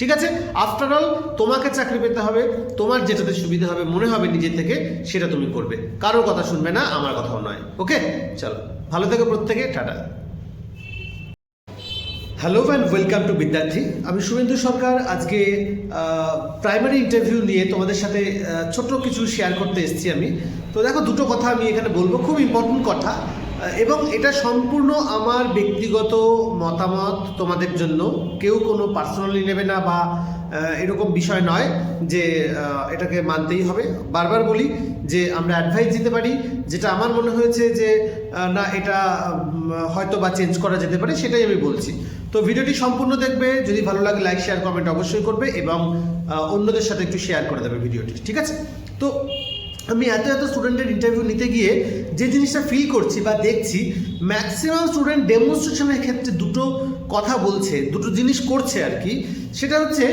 ঠিক আছে? After all তোমাকে চাকরি পেতে হবে, তোমার যেটাতে সুবিধা হবে, মনে হবে নিজে থেকে, সেটা তুমি করবে। কারোর কথা শুনবে না, আমার কথাও নয়। ওকে চলো। ভালো থেকো প্রত্যেকে, tata. Hello and welcome to Vidyarthi আমি শুভেন্দু সরকার, আজকে প্রাইমারি ইন্টারভিউ নিয়ে তোমাদের সাথে ছোট্ট কিছু শেয়ার করতে এসেছি আমি। তো দেখো, দুটো কথা আমি এখানে বলব। খুব ইম্পর্টেন্ট কথা। এবং এটা সম্পূর্ণ আমার ব্যক্তিগত মতামত তোমাদের জন্য। কেউ কোনো পার্সোনালি নেবে না বা এরকম বিষয় নয় যে এটাকে মানতেই হবে। বারবার বলি যে, আমরা অ্যাডভাইস দিতে পারি, যেটা আমার মনে হয়েছে যে না, এটা হয়তো বা চেঞ্জ করা যেতে পারে, সেটাই আমি বলছি। তো ভিডিওটি সম্পূর্ণ দেখবে, যদি ভালো লাগে লাইক শেয়ার কমেন্ট অবশ্যই করবে এবং অন্যদের সাথে একটু শেয়ার করে দেবে ভিডিওটি, ঠিক আছে? তো আমি এত এত স্টুডেন্টের ইন্টারভিউ নিতে গিয়ে যে জিনিসটা ফিল করছি বা দেখছি ম্যাক্সিমাম স্টুডেন্ট ডেমনস্ট্রেশনের ক্ষেত্রে দুটো কথা বলছে, দুটো জিনিস করছে আর কি সেটা হচ্ছে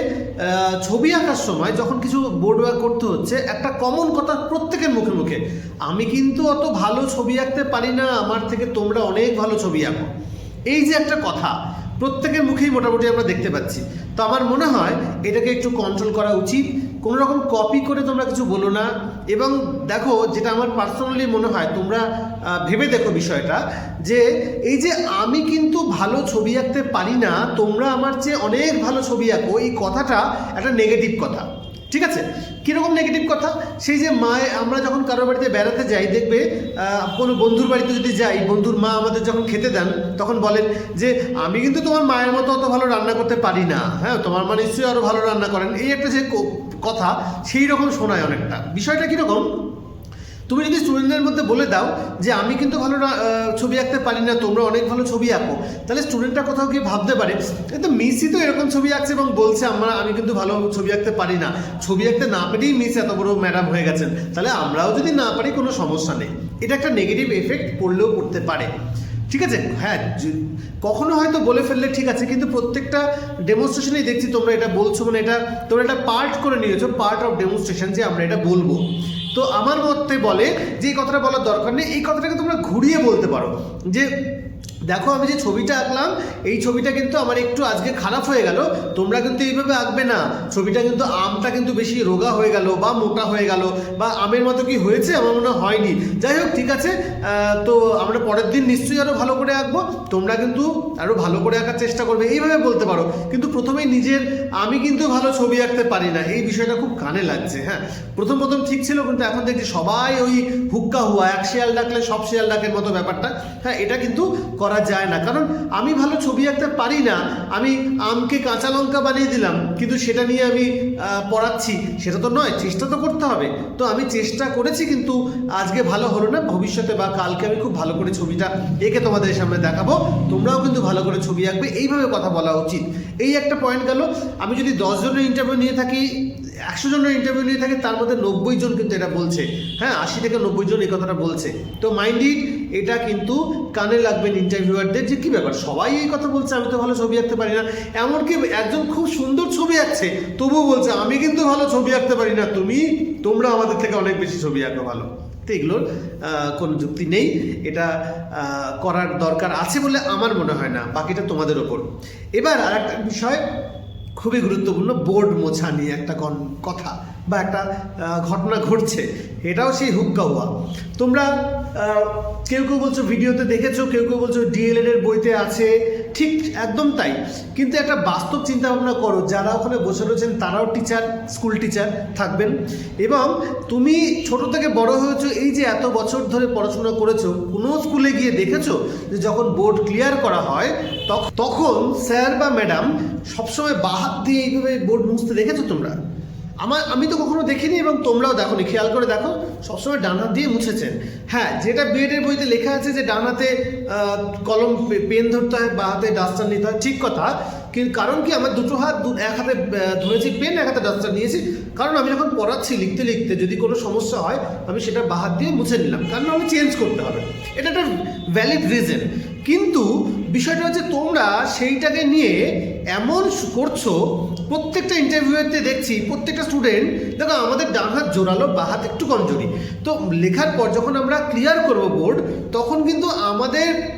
ছবি আঁকার সময় যখন কিছু বোর্ড ওয়ার্ক করতে হচ্ছে, একটা কমন কথা প্রত্যেকের মুখে মুখে, আমি কিন্তু অত ভালো ছবি আঁকতে পারি না, আমার থেকে তোমরা অনেক ভালো ছবি আঁকো। এই যে একটা কথা, প্রত্যেকের মুখেই মোটামুটি আমরা দেখতে পাচ্ছি। তো আমার মনে হয় এটাকে একটু কন্ট্রোল করা উচিত। কোনো রকম কপি করে তোমরা কিছু বলো না। এবং দেখো, যেটা আমার পার্সোনালি মনে হয়, তোমরা ভেবে দেখো বিষয়টা, যে এই যে আমি কিন্তু ভালো ছবি আঁকতে পারি না, তোমরা আমার চেয়ে অনেক ভালো ছবি আঁকো, এই কথাটা একটা নেগেটিভ কথা। ঠিক আছে? কীরকম নেগেটিভ কথা? সেই যে মা আমরা যখন কারোর বাড়িতে বেড়াতে যাই, দেখবে কোনো বন্ধুর বাড়িতে যদি যাই, বন্ধুর মা আমাদের যখন খেতে দেন, তখন বলেন যে, আমি কিন্তু তোমার মায়ের মতো অত ভালো রান্না করতে পারি না। হ্যাঁ তোমার মা নিশ্চয়ই আরও ভালো রান্না করেন। এই একটা যে কথা সেই রকম শোনায় অনেকটা। বিষয়টা কীরকম? তুমি যদি স্টুডেন্টদের মধ্যে বলে দাও যে আমি কিন্তু ভালো ছবি আঁকতে পারি না, তোমরা অনেক ভালো ছবি আঁকো, তাহলে স্টুডেন্টরা কোথাও গিয়ে ভাবতে পারে কিন্তু মিসই তো এরকম ছবি আঁকছে এবং বলছে আমরা, আমি কিন্তু ভালো ছবি আঁকতে পারি না। ছবি আঁকতে না পেরেই মিস এত বড় ম্যাডাম হয়ে গেছেন। তাহলে আমরাও যদি না পারি, কোনো সমস্যা নেই। এটা একটা নেগেটিভ এফেক্ট পড়লেও পড়তে পারে। ঠিক আছে? হ্যাঁ কখনো হয়তো বলে ফেললে ঠিক আছে, কিন্তু প্রত্যেকটা ডেমনস্ট্রেশনেই দেখছি তোমরা এটা বলছো মানে এটা, তোমরা এটা পার্ট করে নিয়েছো পার্ট অফ ডেমনস্ট্রেশন যে আমরা এটা বলব। তো আমার মতে বলে যে এই কথাটা বলার দরকার নেই, এই কথাটাকে তোমরা ঘুরিয়ে বলতে পারো যে দেখো আমি যে ছবিটা আঁকলাম, এই ছবিটা কিন্তু আমার একটু আজকে খারাপ হয়ে গেল। তোমরা কিন্তু এইভাবে আঁকবে না। ছবিটা কিন্তু আমটা কিন্তু বেশি রোগা হয়ে গেল বা মোটা হয়ে গেল বা আমের মতো কি হয়েছে আমার মনে হয়নি। যাই হোক, ঠিক আছে। তো আমরা পরের দিন নিশ্চয়ই আরও ভালো করে আঁকবো। তোমরা কিন্তু আরও ভালো করে আঁকার চেষ্টা করবে। এইভাবে বলতে পারো। কিন্তু প্রথমেই নিজের, আমি কিন্তু ভালো ছবি আঁকতে পারি না। এই বিষয়টা খুব কানে লাগছে হ্যাঁ। প্রথম প্রথম ঠিক ছিল, কিন্তু এখন দেখছি সবাই ওই হুক্কা হুয়া, এক শিয়াল ডাকলে সব শিয়াল ডাকের মতো ব্যাপারটা। হ্যাঁ এটা কিন্তু করা যায় না। কারণ আমি ভালো ছবি আঁকতে পারি না। আমি আমকে কাঁচা লঙ্কা বানিয়ে দিলাম, কিন্তু সেটা নিয়ে আমি পড়াচ্ছি। সেটা তো নয়, চেষ্টা তো করতে হবে। তো আমি চেষ্টা করেছি, কিন্তু আজকে ভালো হলো না। ভবিষ্যতে বা কালকে আমি খুব ভালো করে ছবিটা এঁকে তোমাদের সামনে দেখাবো। তোমরাও কিন্তু ভালো করে ছবি আঁকবে। এইভাবে কথা বলা উচিত। এই একটা পয়েন্ট গেল, আমি যদি দশজনের ইন্টারভিউ নিয়ে থাকি, একশো জনের ইন্টারভিউ নিয়ে থাকি, তার মধ্যে নব্বই জন কিন্তু এটা বলছে। হ্যাঁ আশি থেকে নব্বই জন এই কথাটা বলছে। তো মাইন্ড ইট এটা কিন্তু কানে লাগবেন ইন্টারভিউয়ারদের যে কী ব্যাপার? সবাই এই কথা বলছে, আমি তো ভালো ছবি আঁকতে পারি না। এমনকি একজন খুব সুন্দর ছবি আঁকছে, তবুও বলছে, আমি কিন্তু ভালো ছবি আঁকতে পারি না, তুমি, তোমরা আমাদের থেকে অনেক বেশি ছবি আঁকো ভালো। তো এগুলোর কোনো যুক্তি নেই। এটা করার দরকার আছে বলে আমার মনে হয় না, বাকিটা তোমাদের ওপর। এবার আর একটা বিষয়, খুবই গুরুত্বপূর্ণ, বোর্ড মোছা নিয়ে একটা কথা। বা একটা ঘটনা ঘটছে, এটাও সেই হুক্কা হুয়া তোমরা কেউ কেউ বলছো ভিডিওতে দেখেছ, কেউ কেউ বলছো ডিএলএড এর বইতে আছে, ঠিক একদম তাই। কিন্তু একটা বাস্তব চিন্তা ভাবনা করো, যারা ওখানে বসে রয়েছেন, তারাও টিচার স্কুল টিচার থাকবেন। এবং তুমি ছোট থেকে বড় হয়েছো, এই যে এত বছর ধরে পড়াশোনা করেছ, কোনো স্কুলে গিয়ে দেখেছ যে যখন বোর্ড ক্লিয়ার করা হয়, তখ- তখন স্যার বা ম্যাডাম সবসময় বাহাত দিয়ে এইভাবে বোর্ড মুছতে দেখেছ তোমরা? আমার, আমি তো কখনো দেখিনি এবং তোমরাও দেখো নি খেয়াল করে দেখো, সবসময় ডান হাত দিয়ে মুছেছেন। হ্যাঁ যেটা বিএডের বইতে লেখা আছে যে ডান হাতে কলম পেন ধরতে হয়, বা হাতে ডাস্টার নিতে হয়, ঠিক কথা। কিন্তু কারণ কি, আমার দুটো হাত এক হাতে ধরেছি পেন, এক হাতে ডাস্টার নিয়েছি। কারণ আমি যখন পড়াচ্ছি লিখতে লিখতে, যদি কোনো সমস্যা হয়, আমি সেটা বা হাত দিয়ে মুছে নিলাম। কারণ আমি চেঞ্জ করতে হবে। এটা একটা ভ্যালিড রিজন কিন্তু বিষয়টা হচ্ছে তোমরা সেইটাকে নিয়ে এমন করছ, প্রত্যেকটা ইন্টারভিউতে দেখছি প্রত্যেকটা স্টুডেন্ট দেখো আমাদের ডান হাত জোরালো, বা হাত একটু কমজোরি। তো লেখার পর যখন আমরা ক্লিয়ার করব বোর্ড তখন কিন্তু আমাদের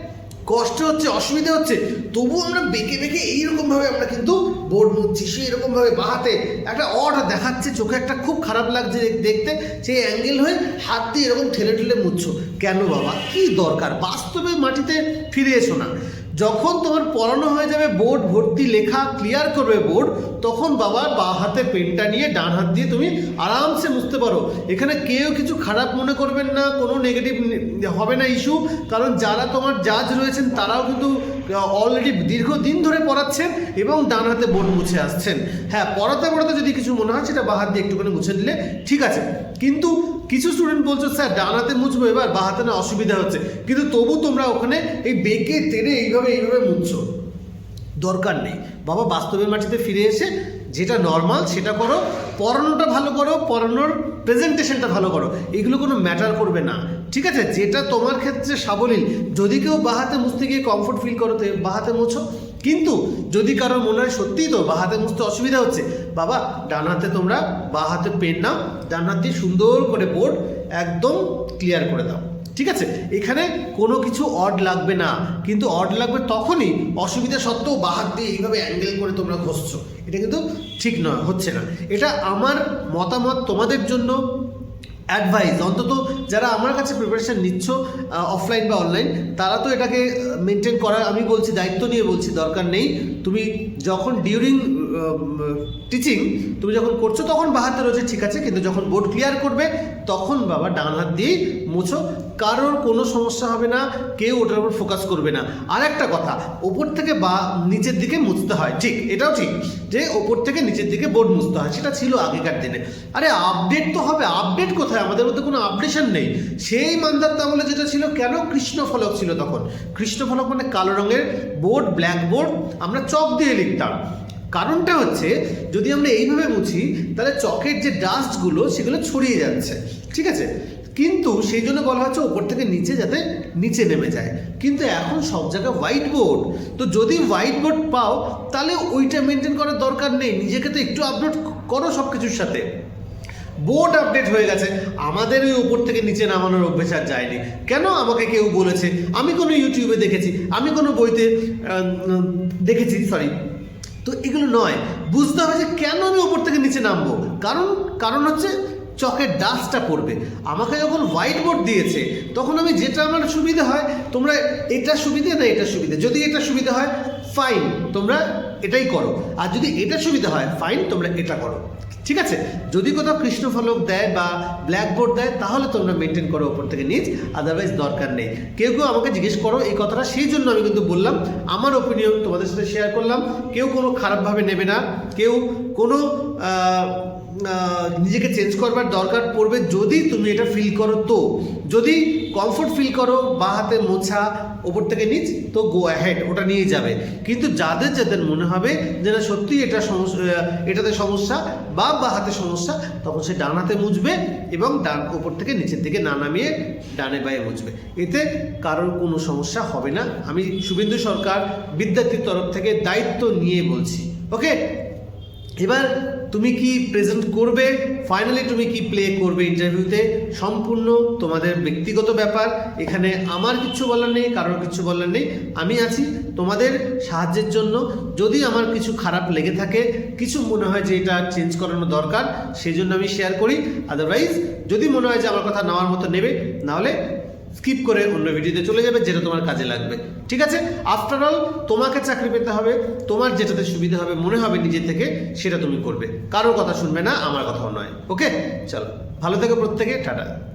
কষ্ট হচ্ছে, অসুবিধা হচ্ছে, তবু আমরা বেঁকে বেঁকে এইরকম ভাবে আমরা কিন্তু বোর্ড মুচ্ছি সে এরকম ভাবে বাহাতে একটা অড দেখাচ্ছে, চোখে একটা খুব খারাপ লাগছে দেখতে, সেই অ্যাঙ্গেল হয়ে হাত দিয়ে এরকম ঠেলে ঠেলে মুচ্ছ কেন বাবা? কি দরকার? বাস্তবে মাটিতে ফিরে এসো না। যখন তোমার পড়ানো হয়ে যাবে বোর্ড, ভর্তি লেখা ক্লিয়ার করবে বোর্ড, তখন বাবা বা হাতে পেনটা নিয়ে ডান হাত দিয়ে তুমি আরামসে বুঝতে পারো। এখানে কেউ কিছু খারাপ মনে করবেন না, কোনো নেগেটিভ হবে না ইস্যু কারণ যারা তোমার জাজ রয়েছেন, তারাও কিন্তু অলরেডি দীর্ঘদিন ধরে পড়াচ্ছেন এবং ডান হাতে বোর্ড মুছে আসছেন। হ্যাঁ পড়াতে পড়াতে যদি কিছু মনে হয়, সেটা বা হাত দিয়ে একটুখানি মুছে নিলে ঠিক আছে। কিন্তু কিছু স্টুডেন্ট বলছো, স্যার ডান হাতে মুছবো এবার, বা হাতে না অসুবিধা হচ্ছে। কিন্তু তবু তোমরা ওখানে এই বেঁকে তেড়ে এইভাবে এইভাবে মুছছো। দরকার নেই। বাবা বাস্তবের মাটিতে ফিরে এসে যেটা নর্মাল সেটা করো, পড়ানোটা ভালো করো, পড়ানোর প্রেজেন্টেশনটা ভালো করো। এগুলো কোনো ম্যাটার করবে না। ঠিক আছে? যেটা তোমার ক্ষেত্রে সাবলীল। যদি কেউ বাহাতে মুছতে গিয়ে কমফোর্ট ফিল করো বাহাতে মুছো কিন্তু যদি কারোর মনে হয় সত্যিই তো বা হাতে মুছতে অসুবিধা হচ্ছে, বাবা, ডান হাতে তোমরা বা হাতে পেন নাও, ডান হাত দিয়ে সুন্দর করে বোর্ড একদম ক্লিয়ার করে দাও, ঠিক আছে? এখানে কোনো কিছু অড লাগবে না, কিন্তু অড লাগবে তখনই অসুবিধা সত্ত্বেও বা হাত দিয়ে এইভাবে অ্যাঙ্গেল করে তোমরা ঘষছো, এটা কিন্তু ঠিক নয়, হচ্ছে না। এটা আমার মতামত তোমাদের জন্য অ্যাডভাইস অন্তত যারা আমার কাছে প্রিপারেশান নিচ্ছ অফলাইন বা অনলাইন তারা তো এটাকে মেনটেন করার, আমি বলছি দায়িত্ব নিয়ে বলছি, দরকার নেই। তুমি যখন ডিউরিং টিচিং তুমি যখন করছ তখন বাহাতে রয়েছে ঠিক আছে, কিন্তু যখন বোর্ড ক্লিয়ার করবে, তখন বাবা ডান হাত দিয়েই মুছো। কারোর কোনো সমস্যা হবে না, কেউ ওটার উপর ফোকাস করবে না। আর একটা কথা, ওপর থেকে বা নিচের দিকে মুছতে হয়, ঠিক, এটাও ঠিক, যে ওপর থেকে নিচের দিকে বোর্ড মুছতে হয়, সেটা ছিল আগেকার দিনে। আরে আপডেট তো হবে আপডেট কোথায়? আমাদের মধ্যে কোনো আপডেশন নেই। সেই মান্দার আমলে যেটা ছিল, কেন কৃষ্ণ ফলক ছিল তখন? কৃষ্ণ ফলক মানে কালো রঙের বোর্ড ব্ল্যাক বোর্ড আমরা চক দিয়ে লিখতাম। কারণটা হচ্ছে যদি আমরা এইভাবে মুছি তাহলে চকের যে ডাস্টগুলো সেগুলো ছড়িয়ে যাচ্ছে, ঠিক আছে? কিন্তু সেই জন্য বলা হচ্ছে ওপর থেকে নিচে যাতে নিচে নেমে যায়। কিন্তু এখন সব জায়গায় হোয়াইট বোর্ড তো যদি হোয়াইট বোর্ড পাও, তাহলে ওইটা মেনটেন করার দরকার নেই। নিজেকে তো একটু আপলোড করো সব কিছুর সাথে। বোর্ড আপডেট হয়ে গেছে। আমাদের ওই উপর থেকে নিচে নামানোর অভ্যেস আর যায়নি। কেন আমাকে কেউ বলেছে? আমি কোনো ইউটিউবে দেখেছি, আমি কোনো বইতে দেখেছি সরি তো এগুলো নয়। বুঝতে হবে যে কেন আমি ওপর থেকে নিচে নামবো। কারণ কারণ হচ্ছে চকের ডাস্টটা পড়বে। আমাকে যখন হোয়াইট বোর্ড দিয়েছে, তখন আমি যেটা আমার সুবিধা হয়, তোমরা এটা সুবিধা না এটা সুবিধা। যদি এটা সুবিধা হয় ফাইন তোমরা এটাই করো। আর যদি এটা সুবিধা হয় ফাইন তোমরা এটা করো। ঠিক আছে? যদি কোথাও কৃষ্ণফলক দেয় বা ব্ল্যাকবোর্ড দেয়, তাহলে তোমরা মেনটেন করো ওপর থেকে নিচ আদারওয়াইজ দরকার নেই। কেউ কেউ আমাকে জিজ্ঞেস করো এই কথাটা, সেই জন্য আমি কিন্তু বললাম, আমার ওপিনিয়ন তোমাদের সাথে শেয়ার করলাম। কেউ কোনো খারাপভাবে নেবে না। কেউ কোনো নিজেকে চেঞ্জ করবার দরকার পড়বে যদি তুমি এটা ফিল করো তো। যদি কমফোর্ট ফিল করো, বা হাতে মোছা ওপর থেকে নিচ, তো গো অ্যাহেড ওটা নিয়ে যাবে। কিন্তু যাদের যাদের মনে হবে যে না, সত্যি এটা সমস্যা এটাতে সমস্যা, বা বা হাতে সমস্যা, তখন সে ডান হাতে মুছবে এবং ডান ওপর থেকে নিচের দিকে না নামিয়ে ডানে বায়ে মুছবে। এতে কারোর কোনো সমস্যা হবে না। আমি শুভেন্দু সরকার বিদ্যার্থীর তরফ থেকে দায়িত্ব নিয়ে বলছি। ওকে এবার তুমি কি প্রেজেন্ট করবে? ফাইনালি তুমি কি প্লে করবে ইন্টারভিউতে সম্পূর্ণ তোমাদের ব্যক্তিগত ব্যাপার। এখানে আমার কিছু বলার নেই, কারোর কিছু বলার নেই। আমি আছি তোমাদের সাহায্যের জন্য। যদি আমার কিছু খারাপ লেগে থাকে, কিছু মনে হয় যে এটা চেঞ্জ করানো দরকার, সেই জন্য আমি শেয়ার করি। আদারওয়াইজ যদি মনে হয় যে আমার কথা নেওয়ার মতো নেবে, নাহলে স্কিপ করে অন্য ভিডিওতে চলে যাবে, যেটা তোমার কাজে লাগবে। ঠিক আছে? আফটার অল তোমাকে চাকরি পেতে হবে, তোমার যেটাতে সুবিধা হবে, মনে হবে নিজে থেকে, সেটা তুমি করবে। কারোর কথা শুনবে না, আমার কথাও নয়। ওকে চলো। ভালো থেকো প্রত্যেকে, টাটা।